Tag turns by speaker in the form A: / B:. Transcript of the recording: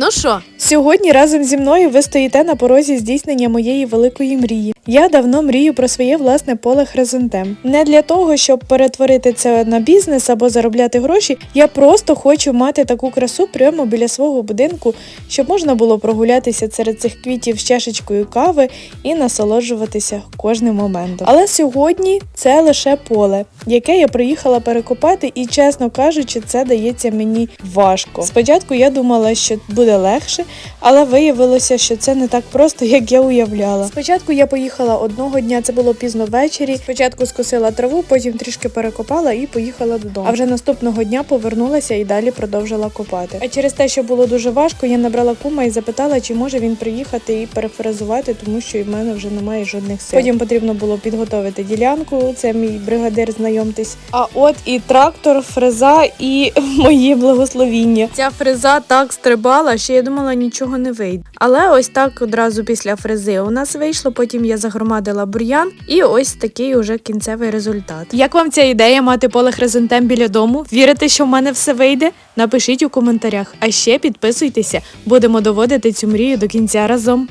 A: Ну що,
B: Сьогодні разом зі мною ви стоїте на порозі здійснення моєї великої мрії. Я давно мрію про своє власне поле хризантем. Не для того, щоб перетворити це на бізнес або заробляти гроші. Я просто хочу мати таку красу прямо біля свого будинку, щоб можна було прогулятися серед цих квітів з чашечкою кави і насолоджуватися кожним моментом. Але сьогодні це лише поле, яке я приїхала перекопати, і чесно кажучи, це дається мені важко. Спочатку я думала, що буде легше, але виявилося, що це не так просто, як я уявляла. Спочатку я поїхала одного дня, це було пізно ввечері. Спочатку скосила траву, потім трішки перекопала і поїхала додому. А вже наступного дня повернулася і далі продовжила копати. А через те, що було дуже важко, я набрала кума і запитала, чи може він приїхати і перефразувати, тому що в мене вже немає жодних сил. Потім потрібно було підготовити ділянку. Це мій бригадир, знайомтесь. А от і трактор, фреза і моє благословіння.
A: ця фреза так стрибала, що я думала, нічого не вийде. Але ось так одразу після фрези у нас вийшло. Потім я загромадила бур'ян, і ось такий уже кінцевий результат.
B: Як вам ця ідея мати поле хризантем біля дому? Вірите, що в мене все вийде? Напишіть у коментарях. А ще підписуйтеся, будемо доводити цю мрію до кінця разом.